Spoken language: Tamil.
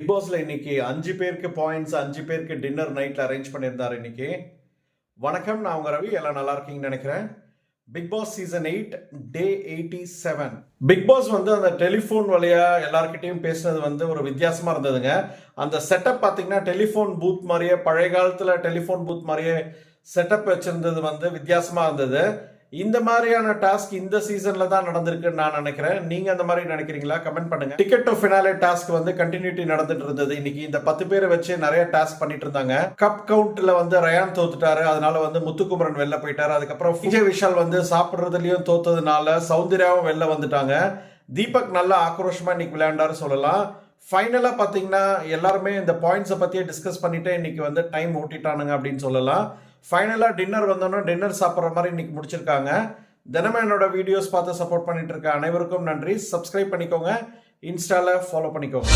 பிக் பாஸ்ல இன்னைக்கு அஞ்சு பேருக்கு பாயிண்ட்ஸ் அஞ்சு பேருக்கு டின்னர் நைட்ல அரேஞ்ச் பண்ணியிருந்தாரு இன்னைக்கு. வணக்கம் நான் உங்க ரவி. எல்லாம் நல்லா இருக்கீங்கன்னு நினைக்கிறேன். Bigg Boss season eight day eighty seven Bigg Boss வந்து அந்த டெலிஃபோன் வழியா எல்லார்கிட்டையும் பேசுனது வந்து ஒரு வித்தியாசமா இருந்ததுங்க. அந்த செட்டப் பார்த்தீங்கன்னா டெலிஃபோன் பூத் மாதிரியே பழைய காலத்துல டெலிஃபோன் பூத் மாதிரியே செட்டப் வச்சிருந்தது வந்து வித்தியாசமா இருந்தது. இந்த மாதிரியான டாஸ்க் இந்த சீசன்ல தான் நடந்திருக்குன்னு நான் நினைக்கிறேன். நீங்க அந்த மாதிரி நினைக்கிறீங்களா? கமெண்ட் பண்ணுங்க. டிக்கெட் டு ஃபினாலே டாஸ்க் வந்து கண்டினியூட்டி நடந்துட்டு இருந்தது. இன்னைக்கு இந்த பத்து பேரை வச்சு நிறைய டாஸ்க் பண்ணிட்டு இருந்தாங்க. கப் கவுண்ட்ல வந்து ரயான் தோத்துட்டாரு. அதனால வந்து முத்துக்குமரன் வெளில போயிட்டாரு. அதுக்கப்புறம் விஜய் விஷால் வந்து சாப்பிடுறதுலயும் தோத்ததுனால சௌந்தர்யாவும் வெளில வந்துட்டாங்க. தீபக் நல்லா ஆக்ரோஷமா இன்னைக்கு விளையாண்டாரு சொல்லலாம். ஃபைனலாக பார்த்தீங்கன்னா எல்லாருமே இந்த பாயிண்ட்ஸை பற்றியே டிஸ்கஸ் பண்ணிட்டு இன்னைக்கு வந்து டைம் ஓட்டிட்டானுங்க அப்படின்னு சொல்லலாம். ஃபைனலாக டின்னர் வந்தோன்னா டின்னர் சாப்பிட்ற மாதிரி இன்னைக்கு முடிச்சிருக்காங்க. தினமும் என்னோட வீடியோஸ் பார்த்து சப்போர்ட் பண்ணிட்டு இருக்க அனைவருக்கும் நன்றி. சப்ஸ்கிரைப் பண்ணிக்கோங்க. இன்ஸ்டாவில் ஃபாலோ பண்ணிக்கோங்க.